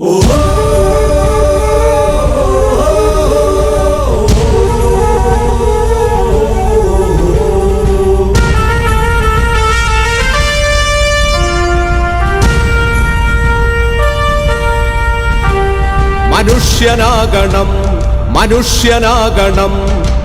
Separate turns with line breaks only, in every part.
മനുഷ്യനാകണം മനുഷ്യനാകണം.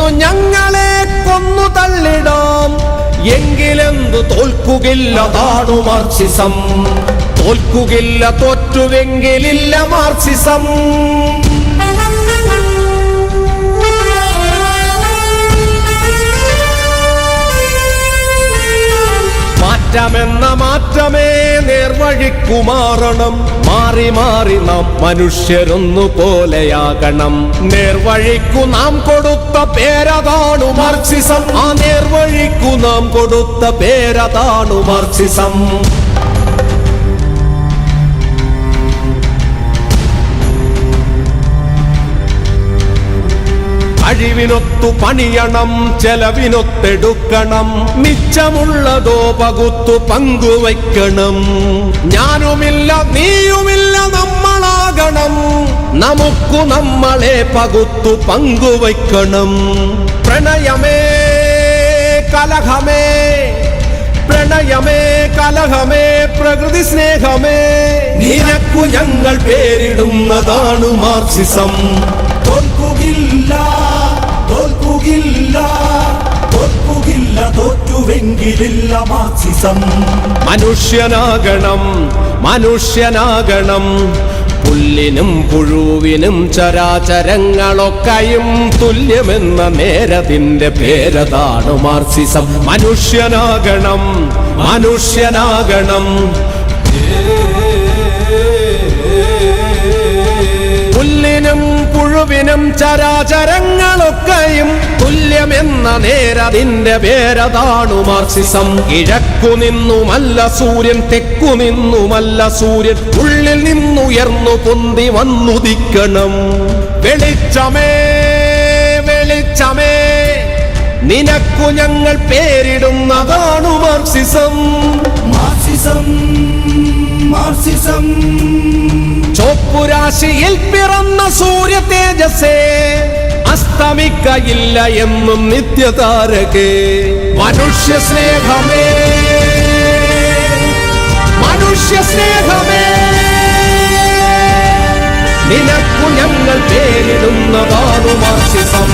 കൊന്നു ഞങ്ങളെ കൊന്നു തള്ളിടാം. എങ്കിലെന്തു തോൽക്കുകില്ല താണു മാർസിസം. തോൽക്കുകില്ല തോറ്റുവെങ്കിലില്ല മാർസിസം. മാറ്റമെന്ന മാറ്റമേ നേർവഴിക്കുമാറണം. മാറി മാറി നാം മനുഷ്യരൊന്നു പോലെയാകണം. നേർവഴിക്കു നാം കൊടുത്ത പേരതാണു മാർക്സിസം. ആ നേർവഴിക്കു നാം കൊടുത്ത പേരതാണു മാർക്സിസം. കഴിവിനൊത്തു പണിയണം ചെലവിനൊത്തെടുക്കണം. മിച്ചമുള്ളതോ പകുത്തു പങ്കുവയ്ക്കണം. ഞാനുമില്ല നീയുമില്ല നമ്മളാകണം. നമുക്കു നമ്മളെ പകുത്തു പങ്കുവയ്ക്കണം. പ്രണയമേ കലഹമേ. പ്രണയമേ കലഹമേ പ്രകൃതി സ്നേഹമേ. നിനക്കു ഞങ്ങൾ പേരിടുന്നതാണ് മാർസിസം.
തോൽക്കുകില്ല. മാർക്സിസം
മനുഷ്യനാകണം മനുഷ്യനാകണം. പുല്ലിനും പുഴുവിനും ചരാചരങ്ങളൊക്കെയും തുല്യമെന്ന നേരതിന്റെ പേരതാണ് മാർസിസം. മനുഷ്യനാകണം മനുഷ്യനാകണം. പുല്ലിനും പുഴുവിനും ചരാചരങ്ങളൊക്കെയും തുല്യമെന്ന നേരതിന്റെ പേരതാണു മാർസിസം. കിഴക്കു നിന്നുമല്ല സൂര്യൻ തെക്കു നിന്നുമല്ല സൂര്യൻ. ഉള്ളിൽ നിന്നുയർന്നു പൊന്തി വന്നുദിക്കണം വെളിച്ചമേ വെളിച്ചമേ നിനക്കു ഞങ്ങൾ പേരിടുന്നതാണു മാർസിസം.
Marxism Marxism.
ചോപ്പുരാശിയിൽ പിറന്ന സൂര്യ തേജസ്സേ. അസ്തമിക്കയില്ല എന്നും നിത്യതാരകേ. മനുഷ്യ സ്നേഹമേ മനുഷ്യ സ്നേഹമേ നിനക്കു ഞങ്ങൾ പേരിടുന്നതാണു മാർക്സിസം